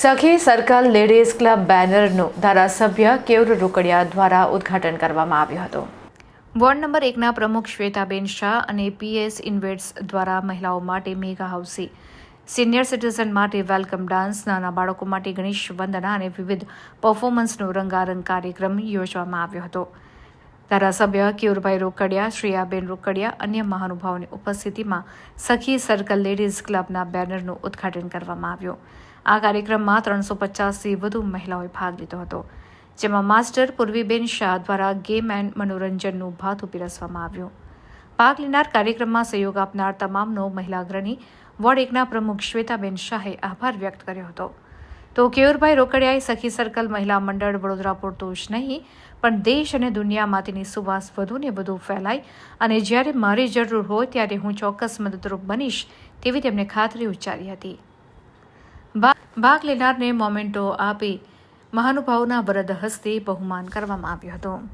સખી circle ladies club બેનરનું ધારાસભ્ય કેવર રોકડિયા દ્વારા ઉદ્ઘાટન કરવામાં આવ્યું હતું. વોર્ડ નંબર એકના પ્રમુખ શ્વેતાબેન શાહ અને પીએસ ઇન્વેટ્સ દ્વારા મહિલાઓ માટે મેગા હાઉસી. સિનિયર સિટીઝન માટે વેલકમ ડાન્સ, નાના બાળકો માટે ગણેશ વંદના અને વિવિધ પરફોર્મન્સનો રંગારંગ કાર્યક્રમ યોજવામાં આવ્યો હતો. ધારાસભ્ય કેયુરભાઈ રોકડિયા શ્રેયાબેન રોકડિયા અન્ય મહાનુભાવોની ઉપસ્થિતિમાં સખી સર્કલ લેડીઝ ક્લબના બેનરનું ઉદ્ઘાટન કરવામાં આવ્યું. આ કાર્યક્રમમાં ત્રણસો પચાસથી વધુ મહિલાઓએ ભાગ લીધો હતો, જેમાં માસ્ટર પૂર્વીબેન શાહ દ્વારા ગેમ એન્ડ મનોરંજનનું ભાથું પીરસવામાં આવ્યું. ભાગ લેનાર કાર્યક્રમમાં સહયોગ આપનાર તમામનો મહિલા અગ્રણી વોર્ડ એકના પ્રમુખ શ્વેતાબેન શાહે આભાર વ્યક્ત કર્યો હતો. તો કેયુરભાઈ રોકડિયાએ સખી સર્કલ મહિલા મંડળ વડોદરા પૂરતું જ નહીં, પણ દેશ અને દુનિયામાં તેની સુવાસ વધુને વધુ ફેલાય અને જ્યારે મારી જરૂર હોય ત્યારે હું ચોક્કસ મદદરૂપ બનીશ તેવી તેમણે ખાતરી ઉચ્ચારી હતી. ભાગ લેનારને મોમેન્ટો આપી મહાનુભાવોના વરદ હસ્તે બહુમાન કરવામાં આવ્યું હતું.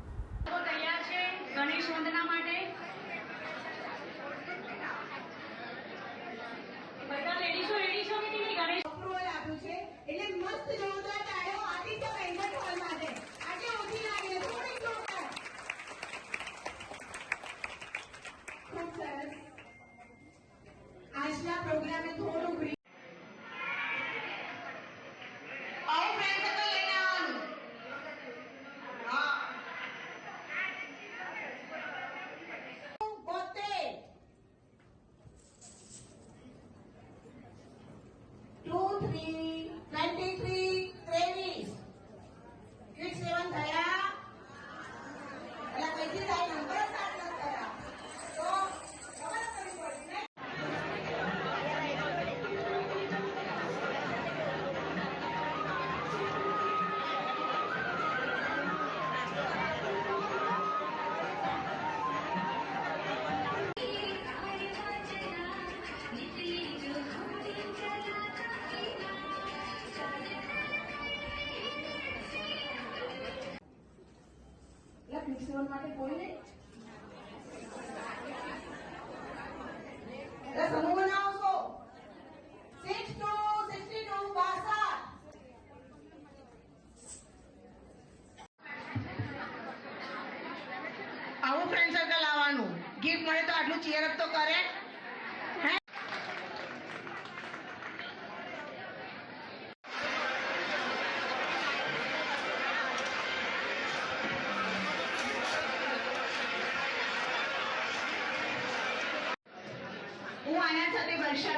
સેવન માટે કોઈ આવું ફ્રેન્ડ સર્કલ આવવાનું. ગિફ્ટ મળે તો આટલું ચીયર અપ તો કરે હે હું આના